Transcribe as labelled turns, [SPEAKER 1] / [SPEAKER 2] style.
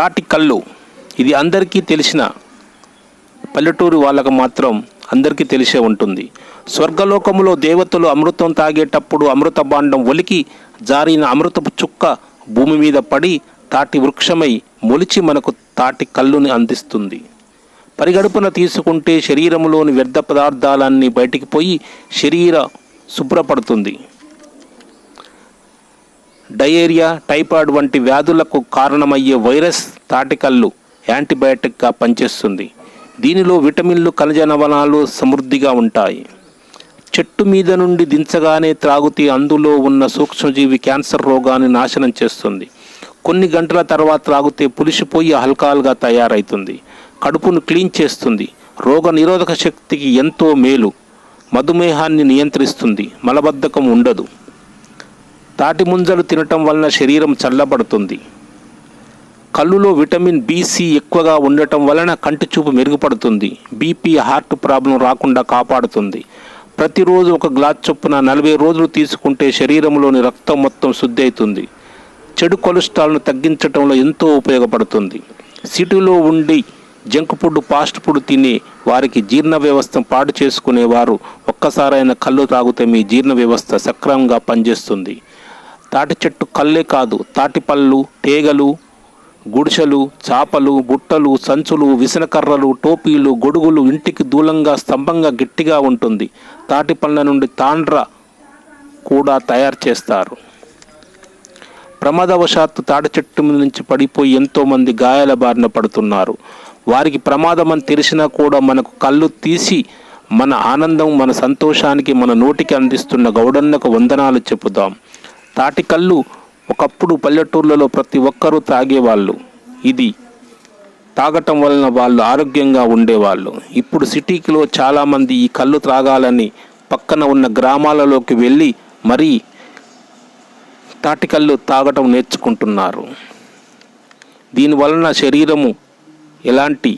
[SPEAKER 1] తాటి కళ్ళు. ఇది అందరికీ తెలిసిన పల్లెటూరు వాళ్ళకు మాత్రం అందరికీ తెలిసే ఉంటుంది. స్వర్గలోకములో దేవతలు అమృతం తాగేటప్పుడు అమృత బాండం ఒలికి జారిన అమృతపు చుక్క భూమి మీద పడి తాటి వృక్షమై మొలిచి మనకు తాటి కళ్ళుని అందిస్తుంది. పరిగడుపున తీసుకుంటే శరీరంలోని వ్యర్థ పదార్థాలన్నీ బయటికి పోయి శరీర శుభ్రపడుతుంది. డయేరియా టైఫాయిడ్ వంటి వ్యాధులకు కారణమయ్యే వైరస్ తాటికల్లు యాంటీబయాటిక్గా పనిచేస్తుంది. దీనిలో విటమిన్లు ఖనిజనవనాలు సమృద్ధిగా ఉంటాయి. చెట్టు మీద నుండి దించగానే త్రాగుతే అందులో ఉన్న సూక్ష్మజీవి క్యాన్సర్ రోగాన్ని నాశనం చేస్తుంది. కొన్ని గంటల తర్వాత త్రాగితే పులిసిపోయి హల్కాలుగా తయారవుతుంది కడుపును క్లీన్ చేస్తుంది. రోగ నిరోధక శక్తికి ఎంతో మేలు. మధుమేహాన్ని నియంత్రిస్తుంది. మలబద్ధకం ఉండదు. తాటి ముంజలు తినటం వలన శరీరం చల్లబడుతుంది. కళ్ళులో విటమిన్ బిసి ఎక్కువగా ఉండటం వలన కంటి చూపు మెరుగుపడుతుంది బీపీ హార్ట్ ప్రాబ్లం రాకుండా కాపాడుతుంది. ప్రతిరోజు ఒక గ్లాస్ చొప్పున నలభై రోజులు తీసుకుంటే శరీరంలోని రక్తం మొత్తం శుద్ధి అవుతుంది. చెడు కొలెస్ట్రాల్ను తగ్గించడంలో ఎంతో ఉపయోగపడుతుంది. సిటీలో ఉండి జంక్ ఫుడ్ ఫాస్ట్ ఫుడ్ తిని వారికి జీర్ణ వ్యవస్థ పాడు చేసుకునేవారు ఒక్కసారైన కళ్ళు తాగితే మీ జీర్ణ వ్యవస్థ సక్రమంగా పనిచేస్తుంది. తాటి చెట్టు కళ్ళే కాదు. తాటిపళ్ళు తీగలు గుడిసెలు చాపలు బుట్టలు సంచులు విసనకర్రలు టోపీలు గొడుగులు ఇంటికి దూలంగా స్తంభంగా గట్టిగా ఉంటుంది. తాటి పళ్ళ నుండి తాండ్ర కూడా తయారు చేస్తారు. ప్రమాదవశాత్తు తాటి చెట్టు మీద నుంచి పడిపోయి ఎంతోమంది గాయాల బారిన పడుతున్నారు. వారికి ప్రమాదం అని తెలిసినా కూడా మనకు కళ్ళు తీసి మన ఆనందం మన సంతోషానికి మన నోటికి అందిస్తున్న గౌడన్నకు వందనాలు చెప్పుదాం తాటికల్లు ఒకప్పుడు పల్లెటూర్లలో ప్రతి ఒక్కరూ తాగేవాళ్ళు ఇది తాగటం వలన వాళ్ళు ఆరోగ్యంగా ఉండేవాళ్ళు. ఇప్పుడు సిటీకిలో చాలామంది ఈ కళ్ళు త్రాగాలని పక్కన ఉన్న గ్రామాలలోకి వెళ్ళి మరీ తాటికల్లు తాగటం నేర్చుకుంటున్నారు. దీనివలన శరీరము ఎలాంటి